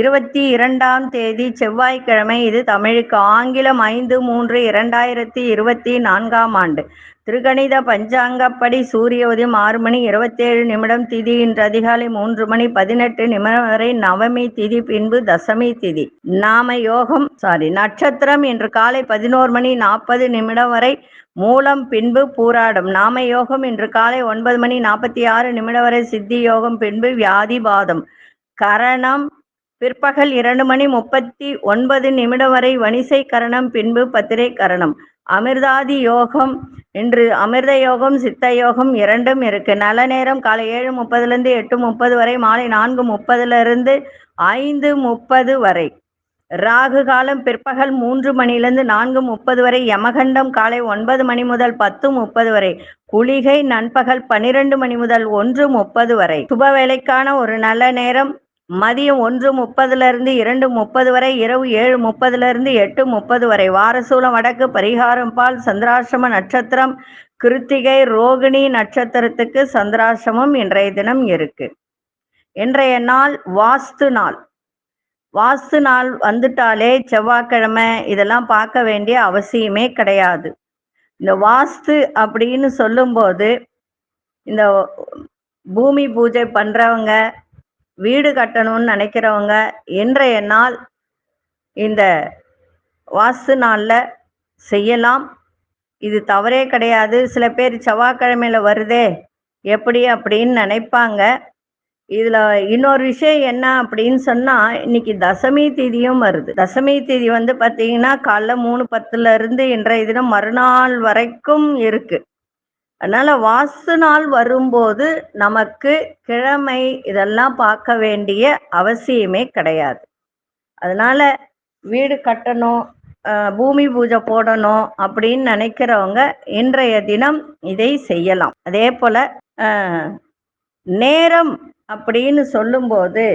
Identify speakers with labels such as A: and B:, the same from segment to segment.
A: இருபத்தி இரண்டாம் தேதி செவ்வாய்க்கிழமை இது தமிழுக்கு ஆங்கிலம் ஐந்து மூன்று இரண்டாயிரத்தி இருபத்தி நான்காம் ஆண்டு. திருகணித பஞ்சாங்கப்படி சூரிய உதயம் ஆறு மணி இருபத்தேழு நிமிடம் திதி இன்று அதிகாலை மூன்று மணி பதினெட்டு நிமிடம் வரை நவமி திதி பின்பு தசமி திதி. நாம யோகம் சாரி நட்சத்திரம் இன்று காலை பதினோரு மணி நாற்பது நிமிடம் வரை மூலம் பின்பு பூராடம். நாம யோகம் இன்று காலை ஒன்பது மணி நாற்பத்தி ஆறு நிமிடம் வரை சித்தி யோகம் பின்பு வியாதிபாதம் கரணம் பிற்பகல் இரண்டு மணி முப்பத்தி ஒன்பது நிமிடம் வரை வணிசை கரணம் பின்பு பத்திரை கரணம். அமிர்தாதி யோகம் இன்று அமிர்த யோகம் சித்த யோகம் இரண்டும் இருக்கு. நல்ல நேரம் காலை ஏழு முப்பதுலேருந்து எட்டு முப்பது வரை மாலை நான்கு முப்பதுலேருந்து ஐந்து முப்பது வரை. ராகு காலம் பிற்பகல் மூன்று மணிலிருந்து நான்கு முப்பது வரை யமகண்டம் காலை ஒன்பது மணி முதல் பத்து முப்பது வரை. குளிகை நண்பகல் பன்னிரண்டு மணி முதல் ஒன்று முப்பது வரை. சுப வேலைக்கான ஒரு நல்ல நேரம் மதியம் ஒன்று முப்பதுல இருந்து இரண்டு முப்பது வரை இரவு ஏழு முப்பதுல இருந்து எட்டு முப்பது வரை. வாரசூலம் வடக்கு பரிகாரம் பால் சந்திராசிரம நட்சத்திரம் கிருத்திகை ரோகிணி நட்சத்திரத்துக்கு சந்திராசிரமம் இன்றைய தினம் இருக்கு. இன்றைய நாள் வாஸ்து நாள். வாஸ்து நாள் வந்துட்டாலே செவ்வாய்க்கிழமை இதெல்லாம் பார்க்க வேண்டிய அவசியமே கிடையாது. இந்த வாஸ்து அப்படின்னு சொல்லும்போது இந்த பூமி பூஜை பண்றவங்க வீடு கட்டணும்னு நினைக்கிறவங்க இன்றைய நாள் இந்த வாஸ்து நாளில் செய்யலாம். இது தவறே கிடையாது. சில பேர் செவ்வாய்க்கிழமையில வருதே எப்படி அப்படின்னு நினைப்பாங்க. இதில் இன்னொரு விஷயம் என்ன அப்படின்னு சொன்னால் இன்னைக்கு தசமி திதியும் வருது. தசமி திதி வந்து பார்த்தீங்கன்னா காலைல மூணு பத்துலேருந்து இன்றைய தினம் மறுநாள் வரைக்கும் இருக்குது அதனால வாசு நாள் வரும்போது நமக்கு கிழமை இதெல்லாம் பார்க்க வேண்டிய அவசியமே கிடையாது. அதனால வீடு கட்டணும் பூமி பூஜை போடணும் அப்படின்னு நினைக்கிறவங்க இன்றைய தினம் இதை செய்யலாம். அதே போல நேரம் அப்படின்னு சொல்லும்போது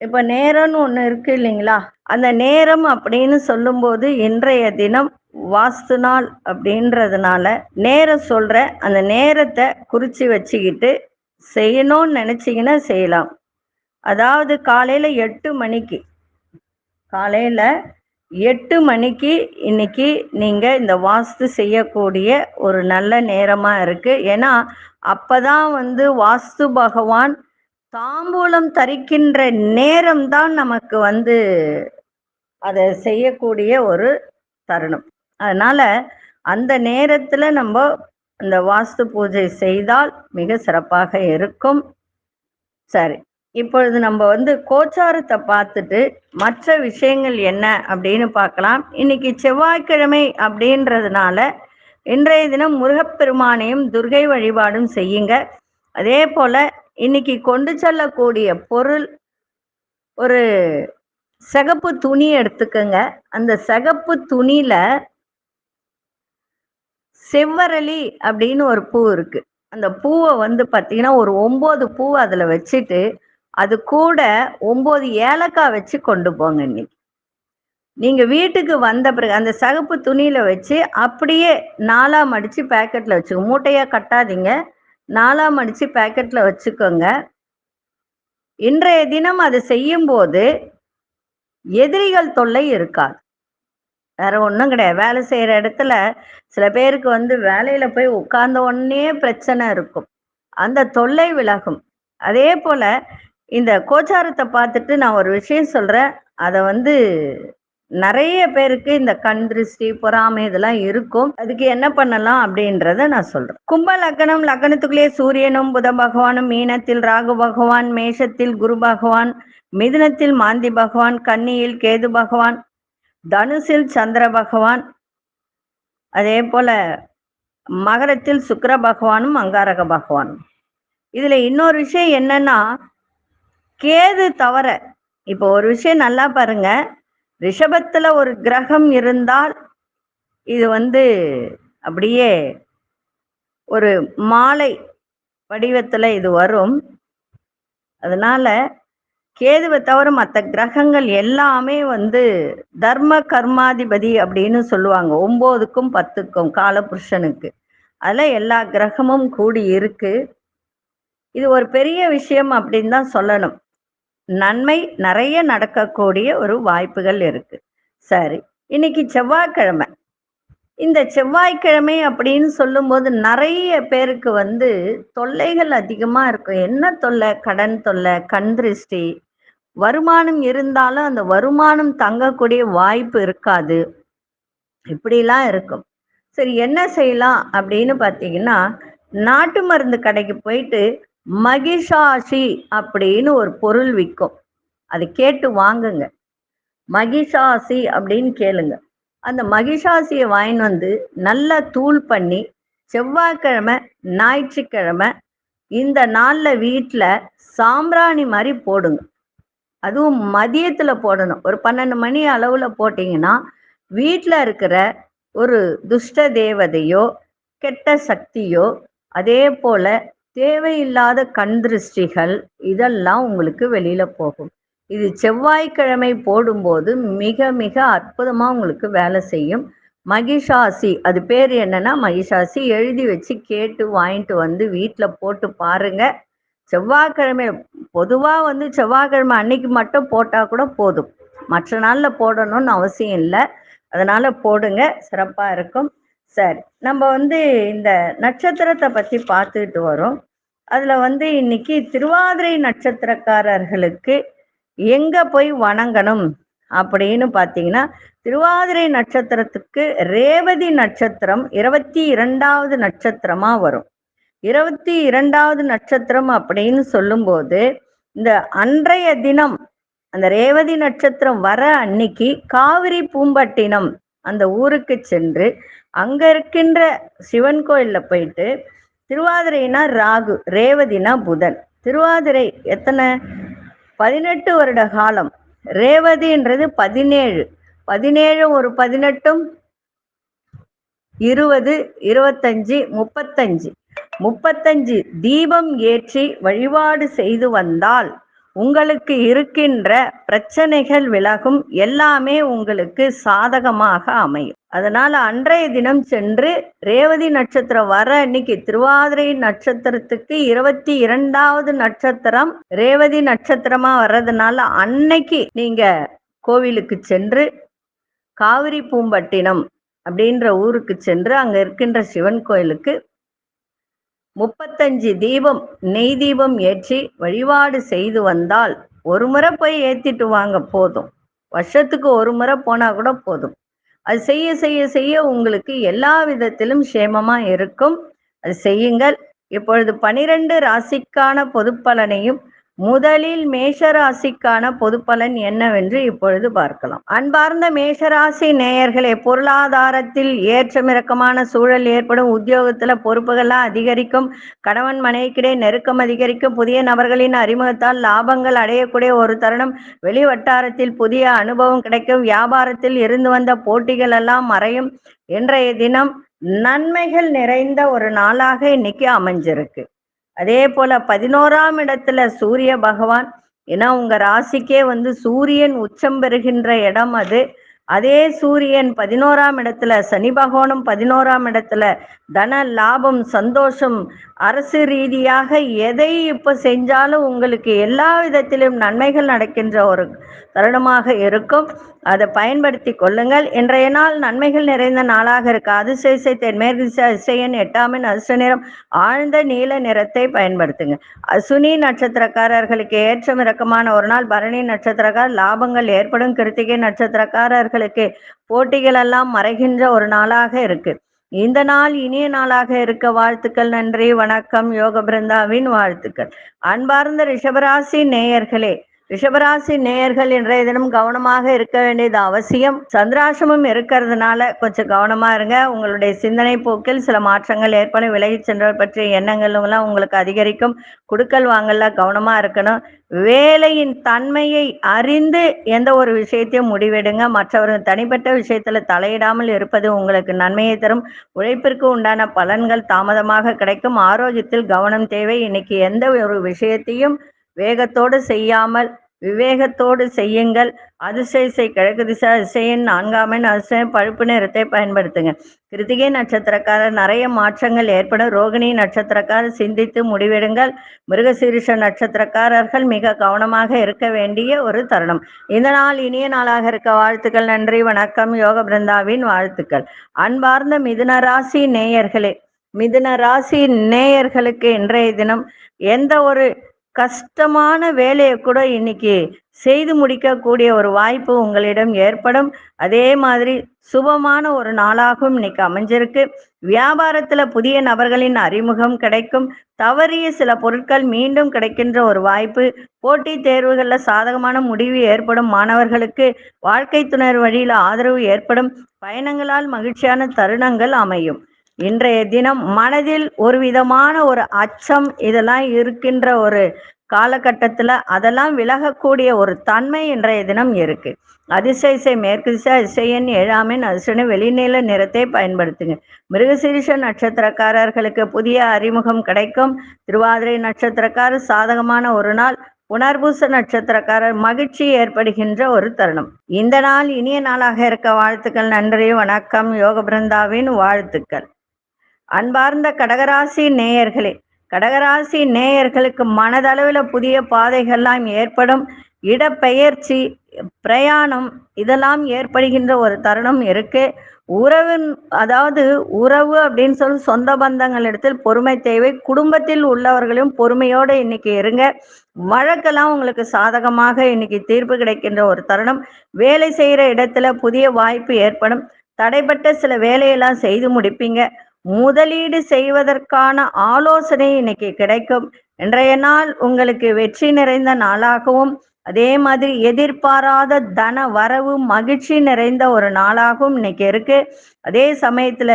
A: இப்போ நேரம்னு ஒன்று இருக்கு இல்லைங்களா? அந்த நேரம் அப்படின்னு சொல்லும்போது இன்றைய தினம் வாஸ்து நாள் அப்படின்றதுனால நேரம் சொல்ற அந்த நேரத்தை குறிச்சு வச்சுக்கிட்டு செய்யணும்னு நினச்சிங்கன்னா செய்யலாம். அதாவது காலையில எட்டு மணிக்கு காலையில எட்டு மணிக்கு இன்னைக்கு நீங்க இந்த வாஸ்து செய்யக்கூடிய ஒரு நல்ல நேரமா இருக்கு. ஏன்னா அப்பதான் வந்து வாஸ்து பகவான் தாம்பூலம் தரிக்கின்ற நேரம் தான் நமக்கு வந்து அதை செய்யக்கூடிய ஒரு தருணம். அதனால அந்த நேரத்துல நம்ம இந்த வாஸ்து பூஜை செய்தால் மிக சிறப்பாக இருக்கும். சரி இப்பொழுது நம்ம வந்து கோச்சாரத்தை பார்த்துட்டு மற்ற விஷயங்கள் என்ன அப்படின்னு பார்க்கலாம். இன்னைக்கு செவ்வாய்க்கிழமை அப்படின்றதுனால இன்றைய தினம் முருகப்பெருமானையும் துர்கை வழிபாடும் செய்யுங்க. அதே போல இன்னைக்கு கொண்டு செல்லக்கூடிய பொருள் ஒரு சிகப்பு துணி எடுத்துக்கோங்க. அந்த சிகப்பு துணியில செவ்வரளி அப்படின்னு ஒரு பூ இருக்கு. அந்த பூவை வந்து பார்த்தீங்கன்னா ஒரு ஒம்பது பூ அதில் வச்சுட்டு அது கூட ஒம்பது ஏலக்காய் வச்சு கொண்டு போங்க இன்னைக்கு. நீங்க வீட்டுக்கு வந்த பிறகு அந்த சகப்பு துணியில வச்சு அப்படியே நாலா மடிச்சு பேக்கெட்ல வச்சுக்கோங்க மூட்டையா கட்டாதீங்க. நாலா மடிச்சு பேக்கெட்ல வச்சுக்கோங்க. இன்றைய தினம் அதை செய்யும்போது எதிரிகள் தொல்லை இருக்காது. வேற ஒன்றும் கிடையாது. வேலை செய்யற இடத்துல சில பேருக்கு வந்து வேலையில போய் உட்கார்ந்த உடனே பிரச்சனை இருக்கும். அந்த தொல்லை விலகும். அதே போல இந்த கோச்சாரத்தை பார்த்துட்டு நான் ஒரு விஷயம் சொல்றேன். அதை வந்து நிறைய பேருக்கு இந்த கண் திருஷ்டி பொறாமை இதெல்லாம் இருக்கும். அதுக்கு என்ன பண்ணலாம் அப்படின்றத நான் சொல்றேன். கும்ப லக்னம் லக்னத்துக்குள்ளேயே சூரியனும் புத பகவானும் மீனத்தில் ராகு பகவான் மேஷத்தில் குரு பகவான் மிதுனத்தில் மாந்தி பகவான் கன்னியில் கேது பகவான் தனுசில் சந்திர பகவான் அதே போல மகரத்தில் சுக்கர பகவானும் அங்காரக பகவானும். இதுல இன்னொரு விஷயம் என்னன்னா கேது தவிர இப்போ ஒரு விஷயம் நல்லா பாருங்க. ரிஷபத்துல ஒரு கிரகம் இருந்தால் இது வந்து அப்படியே ஒரு மாலை வடிவத்துல இது வரும். அதனால கேதுவை தவிர மற்ற கிரகங்கள் எல்லாமே வந்து தர்ம கர்மாதிபதி அப்படின்னு சொல்லுவாங்க. ஒம்போதுக்கும் பத்துக்கும் காலபுருஷனுக்கு. அதில் எல்லா கிரகமும் கூடி இருக்கு. இது ஒரு பெரிய விஷயம் அப்படின்னு தான் சொல்லணும். நன்மை நிறைய நடக்கக்கூடிய ஒரு வாய்ப்புகள் இருக்கு. சரி இன்னைக்கு செவ்வாய்க்கிழமை. இந்த செவ்வாய்க்கிழமை அப்படின்னு சொல்லும்போது நிறைய பேருக்கு வந்து தொல்லைகள் அதிகமாக இருக்கும். என்ன தொல்லை? கடன் தொல்லை கண் திருஷ்டி வருமானம் இருந்தாலும் அந்த வருமானம் தங்கக்கூடிய வாய்ப்பு இருக்காது. இப்படிலாம் இருக்கும். சரி என்ன செய்யலாம் அப்படின்னு பார்த்தீங்கன்னா நாட்டு மருந்து கடைக்கு போயிட்டு மகிஷாசி அப்படின்னு ஒரு பொருள் விற்கும் அது கேட்டு வாங்குங்க. மகிஷாசி அப்படின்னு கேளுங்க. அந்த மகிஷாசியை வாங்கின்னு வந்து நல்லா தூள் பண்ணி செவ்வாய்க்கிழமை ஞாயிற்றுக்கிழமை இந்த நாளில் வீட்டில் சாம்பிராணி மாதிரி போடுங்க. அதுவும் மதியத்தில் போடணும். ஒரு பன்னெண்டு மணி அளவில் போட்டிங்கன்னா வீட்டில் இருக்கிற ஒரு துஷ்ட தேவதையோ கெட்ட சக்தியோ அதே போல தேவையில்லாத கண் திருஷ்டிகள் இதெல்லாம் உங்களுக்கு வெளியில போகும். இது செவ்வாய்க்கிழமை போடும்போது மிக மிக அற்புதமா உங்களுக்கு வேலை செய்யும். மகிஷாசி அது பேர் என்னன்னா மகிஷாசி எழுதி வச்சு கேட்டு வாங்கிட்டு வந்து வீட்டில் போட்டு பாருங்கள் செவ்வாய்க்கிழமை பொதுவாக வந்து செவ்வாய்க்கிழமை அன்னைக்கு மட்டும் போட்டால் கூட போதும். மற்ற நாளில் போடணும்னு அவசியம் இல்லை. அதனால போடுங்க. சிறப்பாக இருக்கும். சரி நம்ம வந்து இந்த நட்சத்திரத்தை பற்றி பார்த்துக்கிட்டு வரோம். அதில் வந்து இன்னைக்கு திருவாதிரை நட்சத்திரக்காரர்களுக்கு எங்கே போய் வணங்கணும் அப்படின்னு பார்த்தீங்கன்னா திருவாதிரை நட்சத்திரத்துக்கு ரேவதி நட்சத்திரம் இருபத்தி இரண்டாவது நட்சத்திரமாக வரும். இருபத்தி இரண்டாவது நட்சத்திரம் அப்படின்னு சொல்லும்போது இந்த அன்றைய தினம் அந்த ரேவதி நட்சத்திரம் வர அன்னைக்கு காவிரி பூம்பட்டினம் அந்த ஊருக்கு சென்று அங்க இருக்கின்ற சிவன் கோயில்ல போயிட்டு திருவாதிரைனா ராகு ரேவதினா புதன். திருவாதிரை எத்தனை? பதினெட்டு வருட காலம். ரேவதின்றது பதினேழு. பதினேழு ஒரு பதினெட்டும் இருபது இருபத்தஞ்சு முப்பத்தஞ்சு. முப்பத்தஞ்சு தீபம் ஏற்றி வழிபாடு செய்து வந்தால் உங்களுக்கு இருக்கின்ற பிரச்சனைகள் விலகும். எல்லாமே உங்களுக்கு சாதகமாக அமையும். அதனால அன்றைய தினம் சென்று ரேவதி நட்சத்திரம் வர அன்னைக்கு திருவாதிரை நட்சத்திரத்துக்கு இருபத்தி இரண்டாவது நட்சத்திரம் ரேவதி நட்சத்திரமா வர்றதுனால அன்னைக்கு நீங்க கோவிலுக்கு சென்று காவிரி பூம்பட்டினம் அப்படின்ற ஊருக்கு சென்று அங்க இருக்கின்ற சிவன் கோயிலுக்கு முப்பத்தஞ்சு தீபம் நெய் தீபம் ஏற்றி வழிபாடு செய்து வந்தால் ஒரு முறை போய் ஏற்றிட்டு வாங்க போதும். வருஷத்துக்கு ஒரு முறை போனா கூட போதும். அது செய்ய செய்ய செய்ய உங்களுக்கு எல்லா விதத்திலும் சேமமா இருக்கும். அது செய்யுங்கள். இப்பொழுது பனிரெண்டு ராசிக்கான பொது பலனையும் முதலில் மேஷராசிக்கான பொது பலன் என்னவென்று இப்பொழுது பார்க்கலாம். அன்பார்ந்த மேஷராசி நேயர்களே பொருளாதாரத்தில் ஏற்றமிறக்கமான சூழல் ஏற்படும் உத்தியோகத்துல பொறுப்புகள்லாம் அதிகரிக்கும் கணவன் மனைவிக்கிடையே நெருக்கம் அதிகரிக்கும் புதிய நபர்களின் அறிமுகத்தால் லாபங்கள் அடையக்கூடிய ஒரு தருணம். வெளி வட்டாரத்தில் புதிய அனுபவம் கிடைக்கும் வியாபாரத்தில் இருந்து வந்த போட்டிகள் எல்லாம் மறையும். இன்றைய தினம் நன்மைகள் நிறைந்த ஒரு நாளாக இன்னைக்கு அமைஞ்சிருக்கு. அதே போல பதினோராம் இடத்துல சூரிய பகவான் ஏன்னா உங்க ராசிக்கே வந்து சூரியன் உச்சம் பெறுகின்ற இடம் அது. அதே சூரியன் பதினோராம் இடத்துல சனி பகவானும் பதினோராம் இடத்துல தன லாபம் சந்தோஷம் அரசு ரீதியாக எதை இப்போ செஞ்சாலும் உங்களுக்கு எல்லா விதத்திலும் நன்மைகள் நடக்கின்ற ஒரு தருணமாக இருக்கும். அதை பயன்படுத்தி கொள்ளுங்கள். இன்றைய நாள் நன்மைகள் நிறைந்த நாளாக இருக்கு. அதிசயசை தென்மேற்கு திசை அதிசயன் எட்டாமின் அதிர்ஷ்ட நிறம் ஆழ்ந்த நீல நிறத்தை பயன்படுத்துங்க. அசுனி நட்சத்திரக்காரர்களுக்கு ஏற்றம் இறக்கமான ஒரு நாள். பரணி நட்சத்திரக்கார் லாபங்கள் ஏற்படும். கிருத்திகை நட்சத்திரக்காரர்களுக்கு போட்டிகள் எல்லாம் மறைகின்ற ஒரு நாளாக இருக்குது இந்த நாள் இனிய நாளாக இருக்க வாழ்த்துக்கள் நன்றி வணக்கம் யோக பிருந்தாவின் வாழ்த்துக்கள். அன்பார்ந்த ரிஷபராசி நேயர்களே ரிஷபராசி நேயர்கள் இன்றைய தினம் கவனமாக இருக்க வேண்டியது அவசியம். சந்திராசிரமம் இருக்கிறதுனால கொஞ்சம் கவனமா இருங்க. உங்களுடைய சிந்தனை போக்கில் சில மாற்றங்கள் ஏற்படும். விலகிச் சென்றவர் பற்றிய எண்ணங்களும் உங்களுக்கு அதிகரிக்கும். குடுக்கல் வாங்கல கவனமா இருக்கணும். வேலையின் தன்மையை அறிந்து எந்த ஒரு விஷயத்தையும் முடிவெடுங்க. மற்றவர்கள் தனிப்பட்ட விஷயத்துல தலையிடாமல் இருப்பது உங்களுக்கு நன்மையை தரும். உழைப்பிற்கு உண்டான பலன்கள் தாமதமாக கிடைக்கும். ஆரோக்கியத்தில் கவனம் தேவை. இன்னைக்கு எந்த ஒரு விஷயத்தையும் வேகத்தோடு செய்யாமல் விவேகத்தோடு செய்யுங்கள். அதிசயசை கிழக்கு திசை அதிசயன் நான்காமன் அதிசயம் பழுப்பு நிறத்தை பயன்படுத்துங்க. கிருத்திகை நட்சத்திரக்காரர் நிறைய மாற்றங்கள் ஏற்படும். ரோகிணி நட்சத்திரக்காரர் சிந்தித்து முடிவெடுங்கள். மிருகசீரிஷ நட்சத்திரக்காரர்கள் மிக கவனமாக இருக்க வேண்டிய ஒரு தருணம். இந்த நாள் இனிய நாளாக இருக்க வாழ்த்துக்கள். நன்றி வணக்கம். யோக பிருந்தாவின் வாழ்த்துக்கள். அன்பார்ந்த மிதுன ராசி நேயர்களே மிதுன ராசி நேயர்களுக்கு இன்றைய தினம் எந்த ஒரு கஷ்டமான வேலையை கூட இன்னைக்கு செய்து முடிக்கக்கூடிய ஒரு வாய்ப்பு உங்களிடம் ஏற்படும். அதே மாதிரி சுபமான ஒரு நாளாகவும் இன்னைக்கு அமைஞ்சிருக்கு. வியாபாரத்துல புதிய நபர்களின் அறிமுகம் கிடைக்கும். தவறிய சில பொருட்கள் மீண்டும் கிடைக்கின்ற ஒரு வாய்ப்பு. போட்டி தேர்வுகளில் சாதகமான முடிவு ஏற்படும் மாணவர்களுக்கு வாழ்க்கை துணர் வழியில் ஆதரவு ஏற்படும். பயணங்களால் மகிழ்ச்சியான தருணங்கள் அமையும். இன்றைய தினம் மனதில் ஒரு விதமான ஒரு அச்சம் இதெல்லாம் இருக்கின்ற ஒரு காலகட்டத்தில் அதெல்லாம் விலகக்கூடிய ஒரு தன்மை இன்றைய தினம் இருக்கு. அதிசயசை மேற்கு திசை அதிசயன் ஏழாமின் அதிசய வெளிநீல நிறத்தை பயன்படுத்துங்க. மிருகசீரிஷ நட்சத்திரக்காரர்களுக்கு புதிய அறிமுகம் கிடைக்கும். திருவாதிரை நட்சத்திரக்காரர் சாதகமான ஒரு நாள் புனர்பூச நட்சத்திரக்காரர் மகிழ்ச்சி ஏற்படுகின்ற ஒரு தருணம். இந்த நாள் இனிய நாளாக இருக்க வாழ்த்துக்கள் நன்றி வணக்கம் யோக பிருந்தாவின் வாழ்த்துக்கள். அன்பார்ந்த கடகராசி நேயர்களே கடகராசி நேயர்களுக்கு மனதளவில் புதிய பாதைகள்லாம் ஏற்படும். இடப்பெயர்ச்சி பிரயாணம் இதெல்லாம் ஏற்படுகின்ற ஒரு தருணம் இருக்கு. உறவின் அதாவது உறவு அப்படின்னு சொல்லி சொந்த பந்தங்கள் இடத்தில் பொறுமை தேவை. குடும்பத்தில் உள்ளவர்களும் பொறுமையோடு இன்னைக்கு இருங்க. வழக்கெல்லாம் உங்களுக்கு சாதகமாக இன்னைக்கு தீர்ப்பு கிடைக்கின்ற ஒரு தருணம். வேலை செய்கிற இடத்துல புதிய வாய்ப்பு ஏற்படும். தடைப்பட்ட சில வேலையெல்லாம் செய்து முடிப்பீங்க. முதலீடு செய்வதற்கான ஆலோசனை இன்னைக்கு கிடைக்கும். இன்றைய நாள் உங்களுக்கு வெற்றி நிறைந்த நாளாகவும் அதே மாதிரி எதிர்பாராத தன வரவு மகிழ்ச்சி நிறைந்த ஒரு நாளாகவும் இன்னைக்கு இருக்கு. அதே சமயத்துல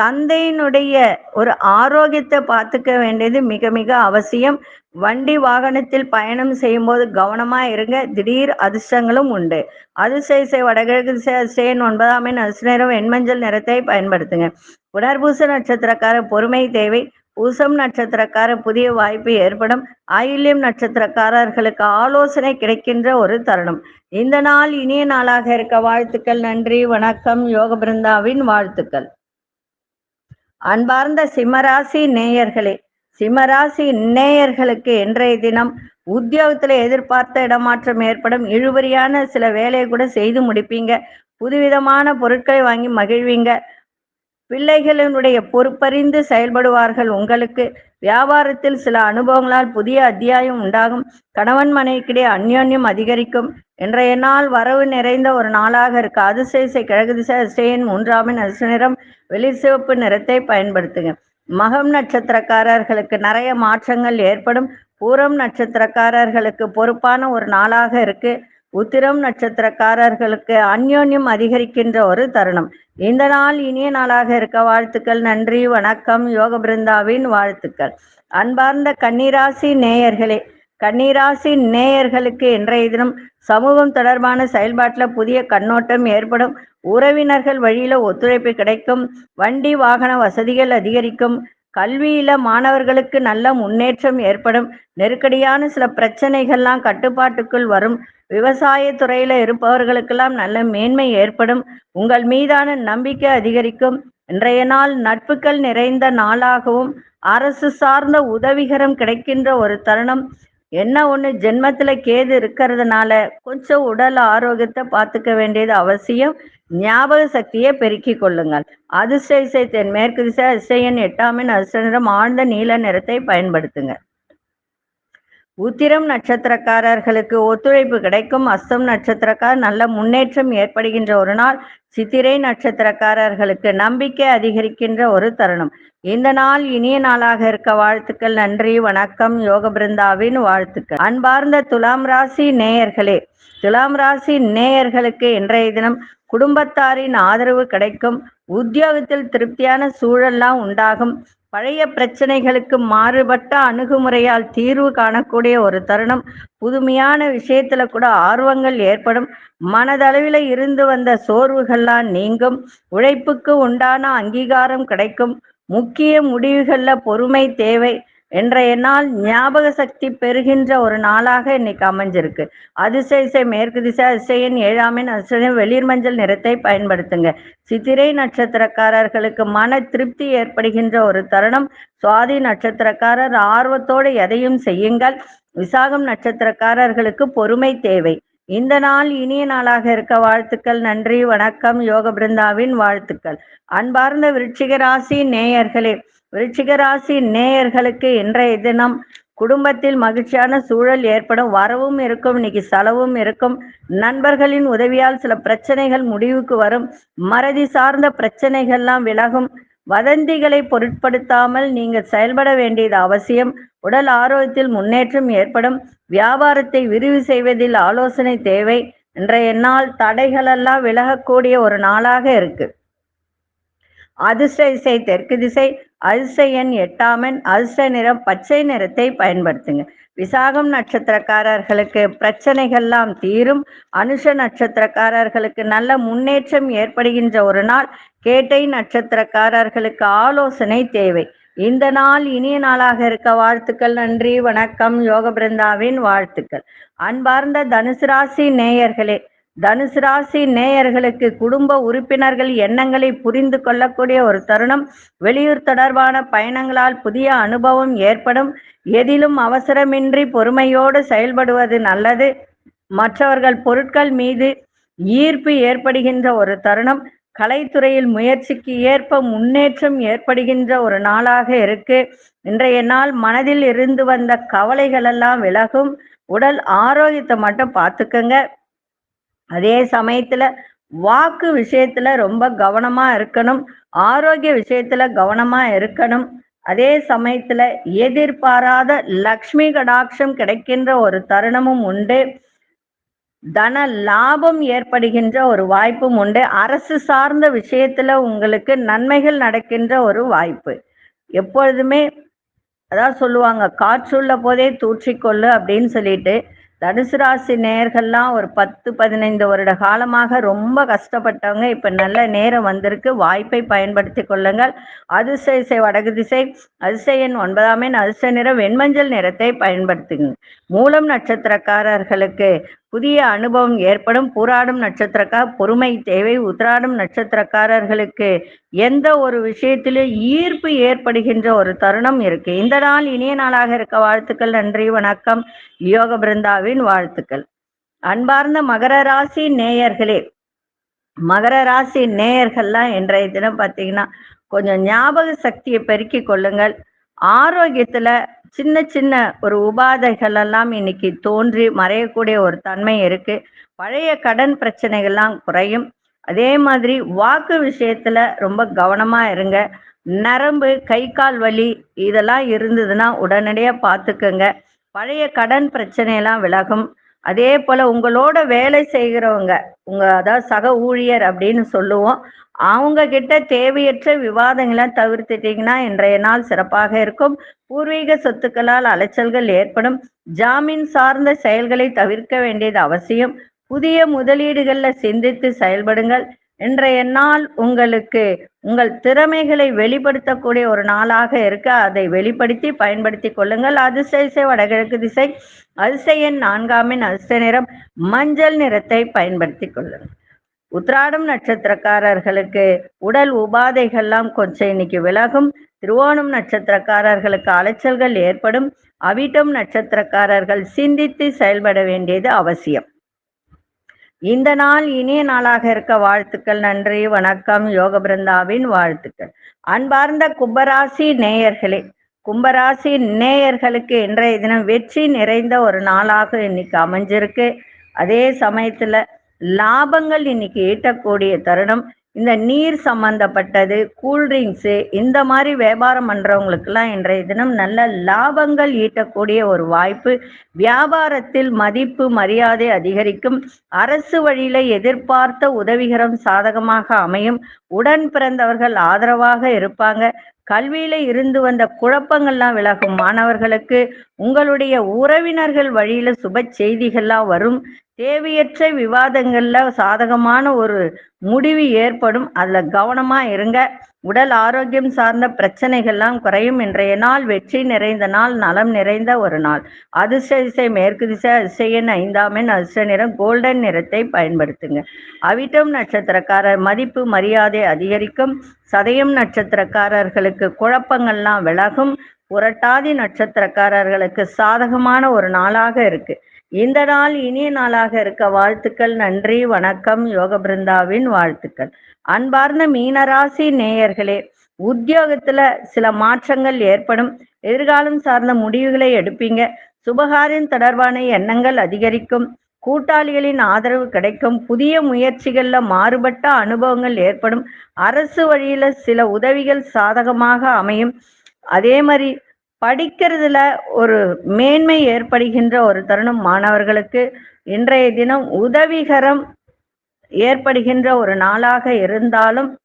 A: தந்தையினுடைய ஒரு ஆரோக்கியத்தை பார்த்துக்க வேண்டியது மிக மிக அவசியம். வண்டி வாகனத்தில் பயணம் செய்யும்போது கவனமா இருங்க. திடீர் அதிர்ஷ்டங்களும் உண்டு. அதிசயசை வடகிழக்கு திசை அதிசயன் ஒன்பதாம் எண் அதிர்ஷ்டம் வெண்மஞ்சள் நிறத்தை பயன்படுத்துங்க. புனர்பூச நட்சத்திரக்கார பொறுமை தேவை. பூசம் நட்சத்திரக்கார புதிய வாய்ப்பு ஏற்படும். ஆயுள்யம் நட்சத்திரக்காரர்களுக்கு ஆலோசனை கிடைக்கின்ற ஒரு தருணம். இந்த நாள் இனிய நாளாக இருக்க. வாழ்த்துக்கள் நன்றி வணக்கம். யோக பிருந்தாவின் வாழ்த்துக்கள். அன்பார்ந்த சிம்மராசி நேயர்களே சிம்மராசி நேயர்களுக்கு இன்றைய தினம் உத்தியோகத்துல எதிர்பார்த்த இடமாற்றம் ஏற்படும். இழுபறியான சில வேலையை கூட செய்து முடிப்பீங்க. புதுவிதமான பொருட்களை வாங்கி மகிழ்வீங்க. பிள்ளைகளினுடைய பொறுப்பறிந்து செயல்படுவார்கள் உங்களுக்கு. வியாபாரத்தில் சில அனுபவங்களால் புதிய அத்தியாயம் உண்டாகும். கணவன் மனைவிக்கிடையே அந்யோன்யம் அதிகரிக்கும். இன்றைய நாள் வரவு நிறைந்த ஒரு நாளாக இருக்கு. அதிசயசை கிழக்கு திசை அதிசயன் மூன்றாமின் அதிர்ஷ்ட நிறம் வெளிர்சிவப்பு நிறத்தை பயன்படுத்துங்க மகம் நட்சத்திரக்காரர்களுக்கு நிறைய மாற்றங்கள் ஏற்படும். பூரம் நட்சத்திரக்காரர்களுக்கு பொறுப்பான ஒரு நாளாக இருக்குது உத்திரம் நட்சத்திரக்காரர்களுக்கு அந்யோன்யம் அதிகரிக்கின்ற ஒரு தருணம். இந்த நாள் இனிய நாளாக இருக்க வாழ்த்துக்கள் நன்றி வணக்கம் யோக பிருந்தாவின் வாழ்த்துக்கள். அன்பார்ந்த கன்னிராசி நேயர்களே கன்னிராசி நேயர்களுக்கு இன்றைய தினம் சமூகம் தொடர்பான செயல்பாட்டில் புதிய கண்ணோட்டம் ஏற்படும். உறவினர்கள் வழியில ஒத்துழைப்பு கிடைக்கும். வண்டி வாகன வசதிகள் அதிகரிக்கும். கல்வியில மாணவர்களுக்கு நல்ல முன்னேற்றம் ஏற்படும். நெருக்கடியான சில பிரச்சனைகள்லாம் கட்டுப்பாட்டுக்குள் வரும். விவசாய துறையில இருப்பவர்களுக்கெல்லாம் நல்ல மேன்மை ஏற்படும். உங்கள் மீதான நம்பிக்கை அதிகரிக்கும். இன்றைய நாள் நட்புகள் நிறைந்த நாளாகவும் அரசு சார்ந்த உதவிகரம் கிடைக்கின்ற ஒரு தருணம். என்ன ஒன்று ஜென்மத்தில் கேது இருக்கிறதுனால கொஞ்சம் உடல் ஆரோக்கியத்தை பார்த்துக்க வேண்டியது அவசியம். ஞாபக சக்தியை பெருக்கிக் கொள்ளுங்கள். அதிர்ஷ்ட தென் மேற்கு திசை அதிசயன் எட்டாமின் அதிர்ஷ்ட நிறம் ஆழ்ந்த நீல நிறத்தை பயன்படுத்துங்க. உத்திரம் நட்சத்திரக்காரர்களுக்கு ஒத்துழைப்பு கிடைக்கும். அஸ்தம் நட்சத்திரக்கார் நல்ல முன்னேற்றம் ஏற்படுகின்ற ஒரு நாள். சித்திரை நட்சத்திரக்காரர்களுக்கு நம்பிக்கை அதிகரிக்கின்ற ஒரு தருணம். இந்த நாள் இனிய நாளாக இருக்க வாழ்த்துக்கள் நன்றி வணக்கம். யோக பிருந்தாவின் வாழ்த்துக்கள். அன்பார்ந்த துலாம் ராசி நேயர்களே துலாம் ராசி நேயர்களுக்கு இன்றைய தினம் குடும்பத்தாரின் ஆதரவு கிடைக்கும். உத்தியோகத்தில் திருப்தியான சூழல்லாம் உண்டாகும். பழைய பிரச்சனைகளுக்கு மாறுபட்ட அணுகுமுறையால் தீர்வு காணக்கூடிய ஒரு தருணம். புதுமையான விஷயத்துல கூட ஆர்வங்கள் ஏற்படும். மனதளவில் இருந்து வந்த சோர்வுகள்லாம் நீங்கும். உழைப்புக்கு உண்டான அங்கீகாரம் கிடைக்கும். முக்கிய முடிவுகள்ல பொறுமை தேவை. இன்றைய நாள் ஞாபக சக்தி பெறுகின்ற ஒரு நாளாக இன்னைக்கு அமைஞ்சிருக்கு. அதிசய மேற்கு திசை அதிசயன் ஏழாமின் அதிசயம் வெளிர் மஞ்சள் நிறத்தை பயன்படுத்துங்க. சித்திரை நட்சத்திரக்காரர்களுக்கு மன திருப்தி ஏற்படுகின்ற ஒரு தருணம். சுவாதி நட்சத்திரக்காரர் ஆர்வத்தோடு எதையும் செய்யுங்கள். விசாகம் நட்சத்திரக்காரர்களுக்கு பொறுமை தேவை. இந்த நாள் இனிய நாளாக இருக்க வாழ்த்துக்கள் நன்றி வணக்கம் யோக பிருந்தாவின் வாழ்த்துக்கள். அன்பார்ந்த விருட்சிகராசி நேயர்களே விருச்சிகராசி நேயர்களுக்கு இன்றைய தினம் குடும்பத்தில் மகிழ்ச்சியான சூழல் ஏற்படும் வரவும் இருக்கும் இன்னைக்கு செலவும் இருக்கும். நண்பர்களின் உதவியால் சில பிரச்சனைகள் முடிவுக்கு வரும். மறதி சார்ந்த பிரச்சனைகள்லாம் விலகும். வதந்திகளை பொருட்படுத்தாமல் நீங்கள் செயல்பட வேண்டியது அவசியம். உடல் ஆரோக்கியத்தில் முன்னேற்றம் ஏற்படும். வியாபாரத்தை விரிவு செய்வதில் ஆலோசனை தேவை. இன்றைய நாள் தடைகளெல்லாம் விலகக்கூடிய ஒரு நாளாக இருக்கு. அதிர்ஷ்ட திசை தெற்கு திசை அதிர்ஷ்ட எண் எட்டாமன் அதிர்ஷ்ட நிறம் பச்சை நிறத்தை பயன்படுத்துங்க. விசாகம் நட்சத்திரக்காரர்களுக்கு பிரச்சனைகள்லாம் தீரும். அனுஷ நட்சத்திரக்காரர்களுக்கு நல்ல முன்னேற்றம் ஏற்படுகின்ற ஒரு நாள். கேட்டை நட்சத்திரக்காரர்களுக்கு ஆலோசனை தேவை. இந்த நாள் இனிய நாளாக இருக்க வாழ்த்துக்கள் நன்றி வணக்கம். யோக பிருந்தாவின் வாழ்த்துக்கள். அன்பார்ந்த தனுசு ராசி நேயர்களே தனுசு ராசி நேயர்களுக்கு குடும்ப உறுப்பினர்கள் எண்ணங்களை புரிந்து கொள்ளக்கூடிய ஒரு தருணம். வெளியூர் தொடர்பான பயணங்களால் புதிய அனுபவம் ஏற்படும். எதிலும் அவசரமின்றி பொறுமையோடு செயல்படுவது நல்லது. மற்றவர்கள் பொருட்கள் மீது ஈர்ப்பு ஏற்படுகின்ற ஒரு தருணம். கலைத்துறையில் முயற்சிக்கு ஏற்ப முன்னேற்றம் ஏற்படுகின்ற ஒரு நாளாக இருக்கு. இன்றைய நாள் மனதில் இருந்து வந்த கவலைகள் எல்லாம் விலகும். உடல் ஆரோக்கியத்தை மட்டும் பார்த்துக்கங்க. அதே சமயத்துல வாக்கு விஷயத்துல ரொம்ப கவனமா இருக்கணும். ஆரோக்கிய விஷயத்துல கவனமா இருக்கணும். அதே சமயத்துல எதிர்பாராத லக்ஷ்மி கடாட்சம் கிடைக்கின்ற ஒரு தருணமும் உண்டு. தன லாபம் ஏற்படுகின்ற ஒரு வாய்ப்பும் உண்டு. அரசு சார்ந்த விஷயத்துல உங்களுக்கு நன்மைகள் நடக்கின்ற ஒரு வாய்ப்பு. எப்பொழுதுமே அதான் சொல்லுவாங்க காற்றுள்ள போதே தூற்றிக்கொள்ளு அப்படின்னு சொல்லிட்டு தனுசு ராசி நேர்கள்லாம் ஒரு பத்து பதினைந்து வருட காலமாக ரொம்ப கஷ்டப்பட்டவங்க. இப்ப நல்ல நேரம் வந்திருக்கு. வாய்ப்பை பயன்படுத்தி கொள்ளுங்கள். அதிசய இசை வடகு திசை அதிசயன் ஒன்பதாம் எண் அதிசய நிறம் வெண்மஞ்சள் நிறத்தை பயன்படுத்துங்க மூலம் நட்சத்திரக்காரர்களுக்கு புதிய அனுபவம் ஏற்படும் பூராடும் நட்சத்திரக்கார் பொறுமை தேவை உத்ராடும் நட்சத்திரக்காரர்களுக்கு எந்த ஒரு விஷயத்திலும் ஈர்ப்பு ஏற்படுகின்ற ஒரு தருணம் இருக்கு. இந்த நாள் இனிய நாளாக இருக்க வாழ்த்துக்கள் நன்றி வணக்கம். யோக பிருந்தாவின் வாழ்த்துக்கள். அன்பார்ந்த மகர ராசி நேயர்களே மகர ராசி நேயர்கள்லாம் இன்றைய தினம் பார்த்தீங்கன்னா கொஞ்சம் ஞாபக சக்தியை பெருக்கி கொள்ளுங்கள். ஆரோக்கியத்துல சின்ன சின்ன ஒரு உபாதைகள் எல்லாம் இன்னைக்கு தோன்றி மறையக்கூடிய ஒரு தன்மை இருக்கு. பழைய கடன் பிரச்சனைகள்லாம் குறையும். அதே மாதிரி வாக்கு விஷயத்துல ரொம்ப கவனமா இருங்க. நரம்பு கை கால் வலி இதெல்லாம் இருந்ததுன்னா உடனடியாக பார்த்துக்கோங்க பழைய கடன் பிரச்சனையெல்லாம் விலகும். அதே போல உங்களோட வேலை செய்கிறவங்க உங்க அதாவது சக ஊழியர் அப்படின்னு சொல்லுவோம். அவங்க கிட்ட தேவையற்ற விவாதங்களை தவிர்த்துட்டீங்கன்னா இன்றைய நாள் சிறப்பாக இருக்கும். பூர்வீக சொத்துக்களால் அலைச்சல்கள் ஏற்படும். ஜாமீன் சார்ந்த செயல்களை தவிர்க்க வேண்டியது அவசியம். புதிய முதலீடுகள்ல சிந்தித்து செயல்படுங்கள். இன்றைய நாள் உங்களுக்கு உங்கள் திறமைகளை வெளிப்படுத்தக்கூடிய ஒரு நாளாக இருக்க அதை வெளிப்படுத்தி பயன்படுத்தி கொள்ளுங்கள். அதிசய வடகிழக்கு திசை அதிசயன் நான்காமின் அதிர்ஷ்ட நிறம் மஞ்சள் நிறத்தை பயன்படுத்தி கொள்ளுங்கள். உத்ராடம் நட்சத்திரக்காரர்களுக்கு உடல் உபாதைகள்லாம் கொஞ்சம் இன்னைக்கு விலகும். திருவோணம் நட்சத்திரக்காரர்களுக்கு அலைச்சல்கள் ஏற்படும். அவிட்டம் நட்சத்திரக்காரர்கள் சிந்தித்து செயல்பட வேண்டியது அவசியம். இந்த நாள் இனிய நாளாக இருக்க வாழ்த்துக்கள் நன்றி வணக்கம் யோக பிருந்தாவின் வாழ்த்துக்கள். அன்பார்ந்த கும்பராசி நேயர்களே கும்பராசி நேயர்களுக்கு இன்றைய தினம் வெற்றி நிறைந்த ஒரு நாளாக இன்னைக்கு அமைஞ்சிருக்கு. அதே சமயத்துல லாபங்கள் இன்னைக்கு ஈட்டக்கூடிய தருணம். இந்த நீர் சம்பந்தப்பட்டது கூல்ட்ரிங்க்ஸு இந்த மாதிரி வியாபாரம் பண்ணுறவங்களுக்கெல்லாம் இன்றைய தினம் நல்ல லாபங்கள் ஈட்டக்கூடிய ஒரு வாய்ப்பு. வியாபாரத்தில் மதிப்பு மரியாதை அதிகரிக்கும். அரசு வழியில எதிர்பார்த்த உதவிகரம் சாதகமாக அமையும். உடன் பிறந்தவர்கள் ஆதரவாக இருப்பாங்க. கல்வியில இருந்து வந்த குழப்பங்கள்லாம் விலகும். மாணவர்களுக்கு உங்களுடைய உறவினர்கள் வழியில சுப செய்திகள்லாம் வரும். தேவையற்ற விவாதங்கள்ல சாதகமான ஒரு முடிவு ஏற்படும். அதுல கவனமா இருங்க. உடல் ஆரோக்கியம் சார்ந்த பிரச்சனைகள்லாம் குறையும். இன்றைய நாள் வெற்றி நிறைந்த நாள் நலம் நிறைந்த ஒரு நாள். அதிர்ஷ்ட திசை மேற்கு திசை அதிசயன் ஐந்தாம் எண் அதிர்ஷ்ட நிறம் கோல்டன் நிறத்தை பயன்படுத்துங்க. அவிட்டம் நட்சத்திரக்காரர் மதிப்பு மரியாதை அதிகரிக்கும். சதயம் நட்சத்திரக்காரர்களுக்கு குழப்பங்கள்லாம் விலகும். புரட்டாதி நட்சத்திரக்காரர்களுக்கு சாதகமான ஒரு நாளாக இருக்கு. இந்த நாள் இனிய நாளாக இருக்க வாழ்த்துக்கள். நன்றி வணக்கம். யோக பிருந்தாவின் வாழ்த்துக்கள். அன்பார்ந்த மீனராசி நேயர்களே உத்தியோகத்துல சில மாற்றங்கள் ஏற்படும். எதிர்காலம் சார்ந்த முடிவுகளை எடுப்பீங்க. சுபகாரியம் தொடர்பான எண்ணங்கள் அதிகரிக்கும். கூட்டாளிகளின் ஆதரவு கிடைக்கும். புதிய முயற்சிகள்ல மாறுபட்ட அனுபவங்கள் ஏற்படும். அரசு வழியில சில உதவிகள் சாதகமாக அமையும். அதே மாதிரி படிக்கிறதுல ஒரு மேன்மை ஏற்படுகின்ற ஒரு தருணம் மாணவர்களுக்கு. இன்றைய தினம் உதவிகரம் ஏற்படுகின்ற ஒரு நாளாக இருந்தாலும்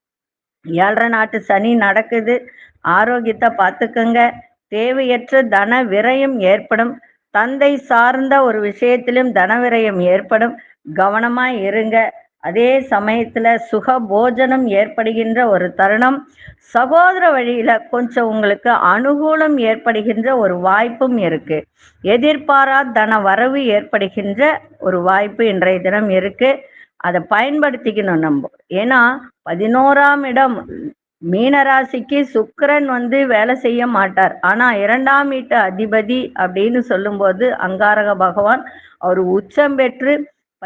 A: ஏழரை நாட்டு சனி நடக்குது. ஆரோக்கியத்தை பார்த்துக்கங்க. தேவையற்ற தன விரயம் ஏற்படும். தந்தை சார்ந்த ஒரு விஷயத்திலும் தன விரயம் ஏற்படும். கவனமா இருங்க. அதே சமயத்துல சுக போஜனம் ஏற்படுகின்ற ஒரு தருணம். சகோதர வழியில கொஞ்சம் உங்களுக்கு அனுகூலம் ஏற்படுகின்ற ஒரு வாய்ப்பும் இருக்கு. எதிர்பாரா தன வரவு ஏற்படுகின்ற ஒரு வாய்ப்பு இன்றைய தினம் இருக்கு. அதை பயன்படுத்திக்கணும் நம்ம. ஏன்னா பதினோராம் இடம் மீனராசிக்கு சுக்கரன் வந்து வேலை செய்ய மாட்டார். ஆனா இரண்டாம் வீட்டு அதிபதி அப்படின்னு சொல்லும்போது அங்காரக பகவான் அவர் உச்சம் பெற்று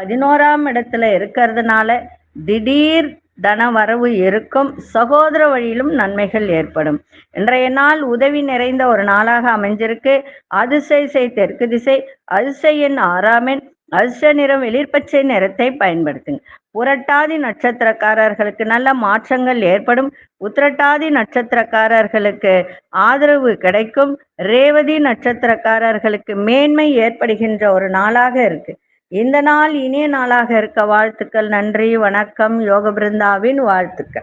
A: பதினோராம் இடத்துல இருக்கிறதுனால திடீர் தன வரவு இருக்கும். சகோதர வழியிலும் நன்மைகள் ஏற்படும். இன்றைய நாள் உதவி நிறைந்த ஒரு நாளாக அமைஞ்சிருக்கு. அதிசய தெற்கு திசை அதிசையின் ஆறாமென் ஆறாம் நிறம் வெளிர்பச்சை நிறத்தை பயன்படுத்துங்க. புரட்டாதி நட்சத்திரக்காரர்களுக்கு நல்ல மாற்றங்கள் ஏற்படும். உத்திரட்டாதி நட்சத்திரக்காரர்களுக்கு ஆதரவு கிடைக்கும். ரேவதி நட்சத்திரக்காரர்களுக்கு மேன்மை ஏற்படுகின்ற ஒரு நாளாக இருக்கு. இந்த நாள் இனிய நாளாக இருக்க வாழ்த்துக்கள். நன்றி வணக்கம். யோக பிருந்தாவின் வாழ்த்துக்கள்.